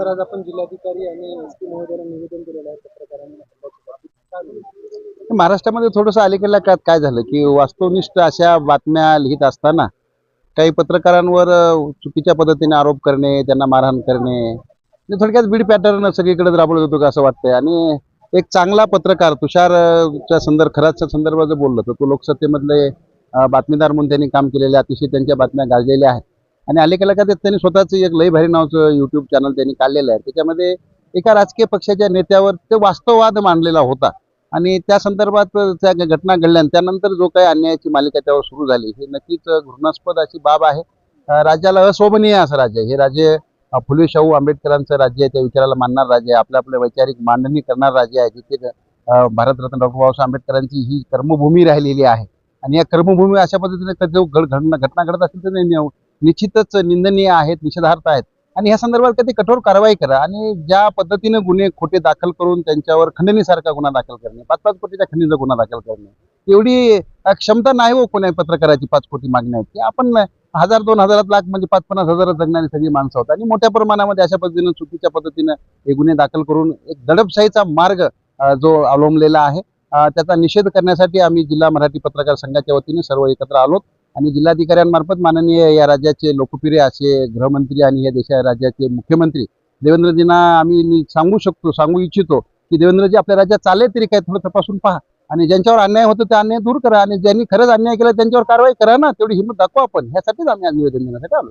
आज आपण जिल्हाधिकारी आणि एस पी महोदयाला निवेदन दिलेलं आहे पत्रकारांनी महाराष्ट्रामध्ये थोडंसं अलीकडल्या काळात काय झालं की वास्तवनिष्ठ अशा बातम्या लिहित असताना काही पत्रकारांवर चुकीच्या पद्धतीने आरोप करणे त्यांना मारहाण करणे म्हणजे थोडक्यात बीड पॅटर्न सगळीकडे राबवलं जातो का असं वाटतंय. आणि एक चांगला पत्रकार तुषार च्या संदर्भ खराच्या संदर्भात जर बोललं तर तो लोकसत्तेमधले बातमीदार म्हणून त्यांनी काम केलेले अतिशय त्यांच्या बातम्या गाजलेल्या आहेत. आणि अलीकडल्या का त्यांनी स्वतःचं एक लई भारी नावचं युट्यूब चॅनल त्यांनी काढलेलं आहे. त्याच्यामध्ये एका राजकीय पक्षाच्या नेत्यावर ते वास्तववाद मांडलेला होता. आणि त्या संदर्भात त्या घटना घडल्या आणि त्यानंतर जो काही अन्यायाची मालिका त्यावर सुरू झाली. ही नक्कीच घृणास्पद अशी बाब आहे. राज्याला अशोभनीय असं राज्य हे राज्य फुले शाहू आंबेडकरांचं राज्य आहे. त्या विचाराला मानणार राज्य आहे. आपल्या आपल्या वैचारिक मांडणी करणार राज्य आहे. जिथे भारतरत्न डॉक्टर बाबासाहेब आंबेडकरांची ही कर्मभूमी राहिलेली आहे. आणि या कर्मभूमी अशा पद्धतीने कधी जो घड- घडना घटना घडत असेल तर निश्चितच निंदनीय आहेत निषेधार्थ आहेत. आणि या संदर्भात कधी कठोर कारवाई करा आणि ज्या पद्धतीने गुन्हे खोटे दाखल करून त्यांच्यावर खंडणीसारखा गुन्हा दाखल करणे पाच पाच कोटीच्या खंडणीचा गुन्हा दाखल करणे एवढी क्षमता नाही हो कोण्या पत्रकाराची पाच कोटी मागण्या आहेत. की आपण हजार दोन हजारात लाख म्हणजे पाच पन्नास हजारात जगणारी सगळी माणसं होतात आणि मोठ्या प्रमाणामध्ये अशा पद्धतीने चुकीच्या पद्धतीनं हे गुन्हे दाखल करून एक दडपशाहीचा मार्ग जो अवलंबलेला आहे. त्याचा निषेध करण्यासाठी आम्ही जिल्हा मराठी पत्रकार संघाच्या वतीने सर्व एकत्र आलो आणि जिल्हाधिकाऱ्यांमार्फत माननीय या राज्याचे लोकप्रिय असे गृहमंत्री आणि या देशा राज्याचे मुख्यमंत्री देवेंद्रजींना आम्ही सांगू शकतो सांगू इच्छितो की देवेंद्रजी आपल्या राज्यात चालले तरी काय थोडं तपासून पहा. आणि ज्यांच्यावर अन्याय होतो ते अन्याय दूर करा आणि ज्यांनी खरंच अन्याय केला त्यांच्यावर कारवाई करा ना तेवढी हिंमत दाखवा आपण. ह्यासाठीच आम्ही आज निवेदन देण्यासाठी आलो